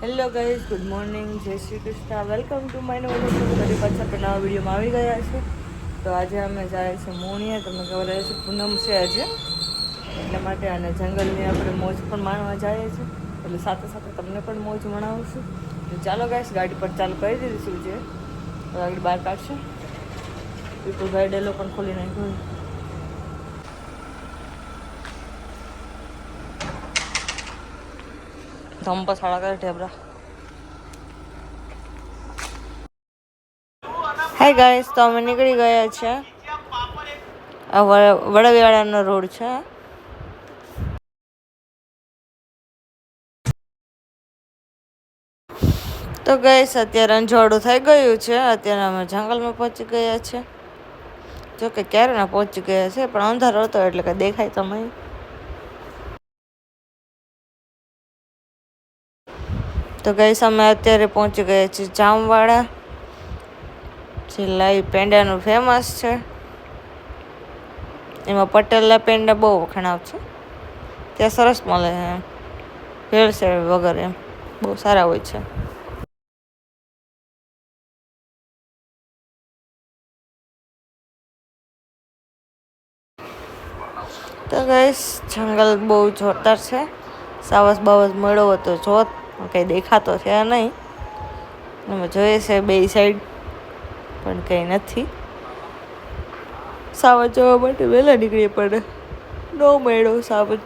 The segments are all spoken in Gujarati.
હેલો ગાઈઝ ગુડ મોર્નિંગ જય Shri Krishna welcome to my નવો ફરી પાછા આપણે નવા વિડીયોમાં આવી ગયા છે તો આજે અમે જાય છે મોણિયા તમને ખબર છે પૂનમ છે આજે એટલા માટે અને જંગલની આપણે મોજ પણ માણવા જઈએ છીએ એટલે સાથે સાથે તમને પણ મોજ મણાવશું તો ચાલો ગાઈસ ગાડી પર ચાલુ કરી દીધીશું છે જે ગાડી બહાર કાઢશે વિપુલભાઈ ડેલો પણ ખોલી નાખ્યો ધમ્પા સાડા કરે ઢેબરા. હાય ગાઈસ તો અમે નીકળી ગયા છે. આ વડ- રોડ છે. તો ગઈસ અત્યારે અંજવાળું થઈ ગયું છે. અત્યારે અમે જંગલમાં પહોંચી ગયા છે. જો કે ક્યારેના પહોંચી ગયા છે, પણ અંધારો હતો એટલે કે દેખાય તમે તો ગઈસ અમે અત્યારે પહોંચી ગયા છીએ જામવાળા જે પેંડાનું ફેમસ છે. એમાં પટેલના પેંડા બહુ વખણાવ છે. ત્યાં સરસ મળે છે. ભેળસેળ વગર એમ બહુ સારા હોય છે. તો ગઈશ, જંગલ બહુ જોરદાર છે. સાવસ બાવસ મળ્યો તો જોત કંઈ દેખાતો છે નહીં. અમે જોઈએ છે બે સાઈડ પણ કંઈ નથી. સાવજ જવા માટે વહેલા નીકળી પડે નો મેળો સાવજ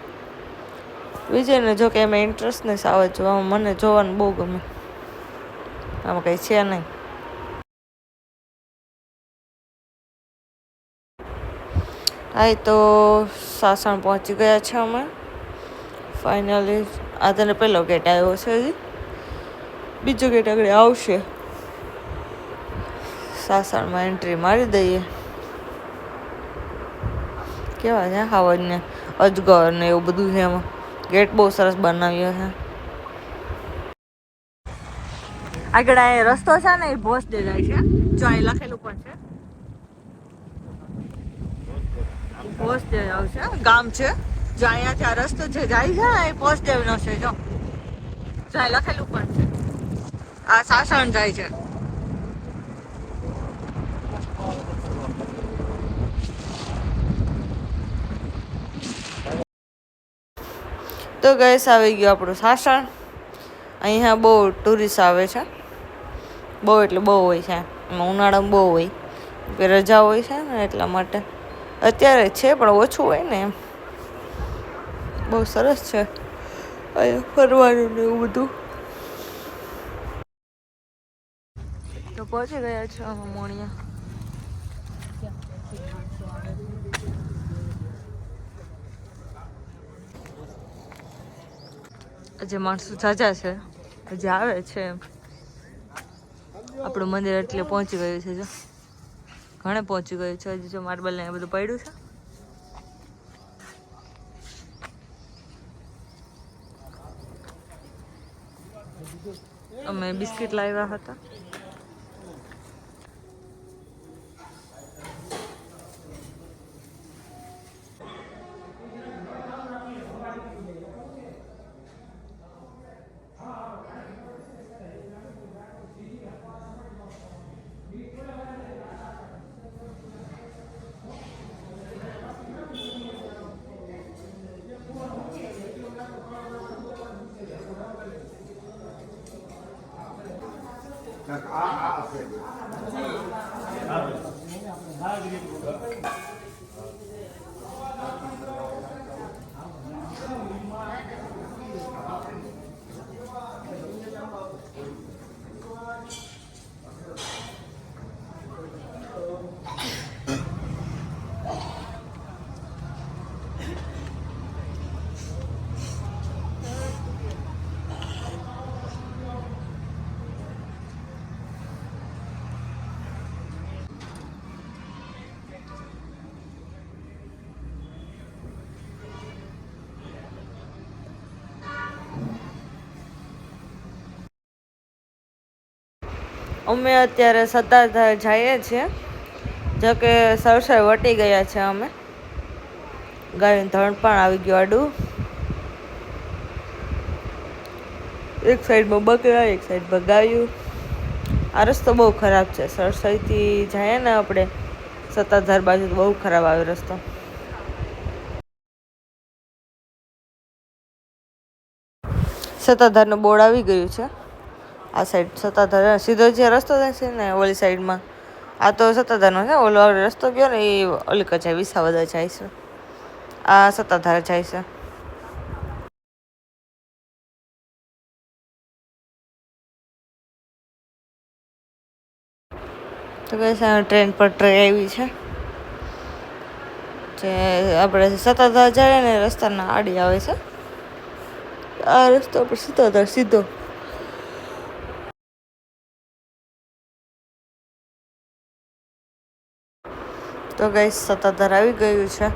વિજયને જો કે એમાં ઇન્ટરેસ્ટ નહીં સાવજ જોવામાં મને જોવાનું બહુ ગમે. આમાં કંઈ છે નહીં. હા તો સાસણ પહોંચી ગયા છે અમે. ફાઇનલી આ તને પહેલો ગેટ આવ્યો છે હજી. બીજો ગેટ આગળ આવશે. સાસણમાં એન્ટ્રી મારી દઈએ. કેવા છે હાવજને? અજગર ને એવું બધું છે એમાં. ગેટ બહુ સરસ બનાવ્યો છે. આગળ આ રસ્તો છે ને, એ ભોસ દે જાય છે. જો અહીં લખેલું પણ છે. પોસ્ટ આવશે ગામ છે. જો અહીંયાથી આ રસ્તો જે જાય છે એ પોસ્ટ નો છે, જો. જો અહીં લખેલું પણ છે. આ સાસણ જાય છે. તો ગેસ આવી ગયું આપણું સાસણ. અહીંયા બહુ ટુરિસ્ટ આવે છે. બહુ એટલે બહુ હોય છે. ઉનાળામાં બહુ હોય. રજા હોય છે ને એટલા માટે. અત્યારે છે, પણ ઓછું હોય ને એમ. બહુ સરસ છે. અહીંયા ફરવાનું ને એવું બધું. તો પહોંચી ગયા છે અમે મોણિયા. જે માણસો જાજા છે. હજી આવે છે એમ. આપણું મંદિર એટલે પહોંચી ગયું છે, જો. ઘણે પહોંચી ગયું છે, હજી જો માર્બલ ને બધું પડ્યું છે. અમે બિસ્કિટ લાવ્યા હતા. આ આ ah, ah, ah, અમે અત્યારે સત્તાધાર જઈએ છીએ. જો કે સરસર વટી ગયા છે અમે. ગાયનું ધણ પણ આવી ગયું આડું. એક સાઈડમાં બકરા, એક સાઈડમાં ગાયું. આ રસ્તો બહુ ખરાબ છે. સરસાઈથી જઈએ ને આપણે, સત્તાધાર બાજુ બહુ ખરાબ આવે રસ્તો. સત્તાધારનું બોર્ડ આવી ગયું છે. આ સાઈડ સત્તાધાર સીધો જે રસ્તો જાય છે ને ઓલી સાઈડમાં, આ તો સત્તાધારનો છે ઓલો રસ્તો ગયો ને એ ઓલી કચાય વિસાવદર જાય છે. આ સત્તાધાર જાય છે. તો કઈ ટ્રેન પર ટ્રેન આવી છે. જે આપણે સત્તાધાર જાય ને રસ્તાના આડી આવે છે. આ રસ્તો પર સત્તાધાર સીધો તો ગઈ સત્તાધાર આવી ગયું છે.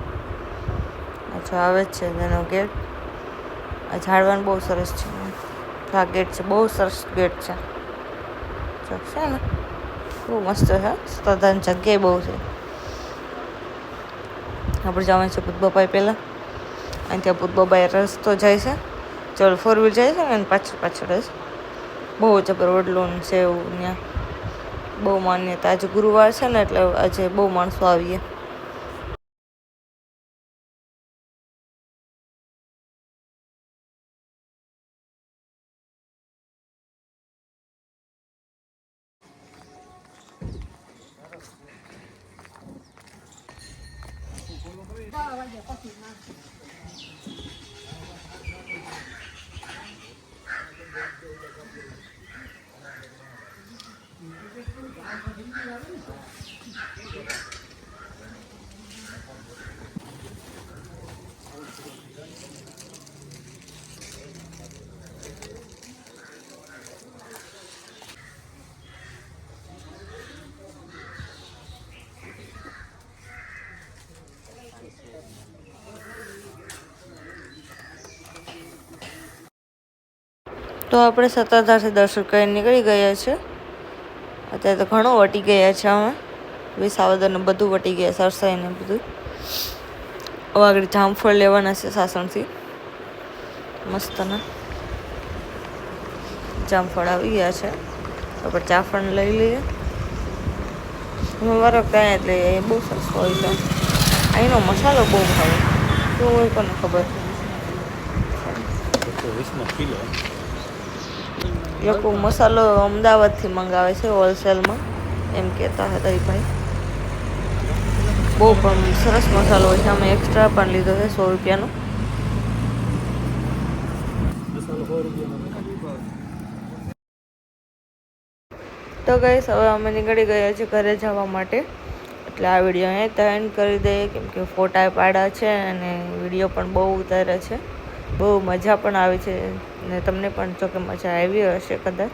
અચ્છા આવે જ છે તેનો ગેટ આ ઝાડવાનું બહુ સરસ છે. આ ગેટ છે, બહુ સરસ ગેટ છે. છે ને? બહુ મસ્ત છે સત્તાધારની જગ્યાએ બહુ છે. આપણે જવાનું છે ભૂતબાપાઈ પહેલાં. અને ત્યાં ભૂતબાબાઈ રસ્તો જાય છે. ચાલો ફોર વ્હીલ જાય છે ને પાછળ પાછળ જ. બહુ જબર વડલું છે એવું, ત્યાં. બહુ માન્યતા. આજે ગુરુવાર છે ને એટલે આજે બહુ માણસો આવીએ. તો આપણે સત્તાધારથી દર્શન કરી નીકળી ગયા છે. અત્યારે તો ઘણું વટી ગયા છે અમે. વિસાવદરને બધું વટી ગયા સરસાઈને બધું. હવે આગળ જામફળ લેવાના છે સાસણથી. મસ્તના. જામફળ આવી ગયા છે. આપણે જામફળ લઈ લઈએ. અમે વારો ત્યાં એટલે એ બહુ સરસ હોય છે. અહીંનો મસાલો બહુ ભાવે. શું હોય કોને ખબર? લોકો મસાલો અમદાવાદથી મંગાવે છે હોલસેલમાં. એમ કહેતા હતા એ ભાઈ. બહુ પણ સરસ મસાલો છે. અમે એક્સ્ટ્રા પણ લીધો છે સો રૂપિયાનો. તો ગઈ હવે અમે નીકળી ગયા છીએ ઘરે જવા માટે. એટલે આ વીડિયો અહીં તો એન્ડ કરી દઈએ. કેમ કે ફોટા પાડ્યા છે અને વીડિયો પણ બહુ ઉતાર્યા છે. બહુ મજા પણ આવે છે ને તમને પણ જો કે મજા આવી હશે કદાચ.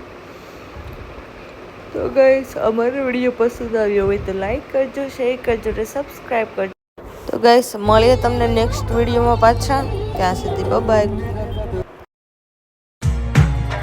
તો ગાઈસ અમારો વીડિયો પસંદ આવ્યો હોય તો લાઈક કરજો શેર કરજો અને સબસ્ક્રાઈબ કરજો. તો ગાઈસ મળીએ તમને નેક્સ્ટ વિડીયોમાં પાછા. ત્યાં સુધી બાય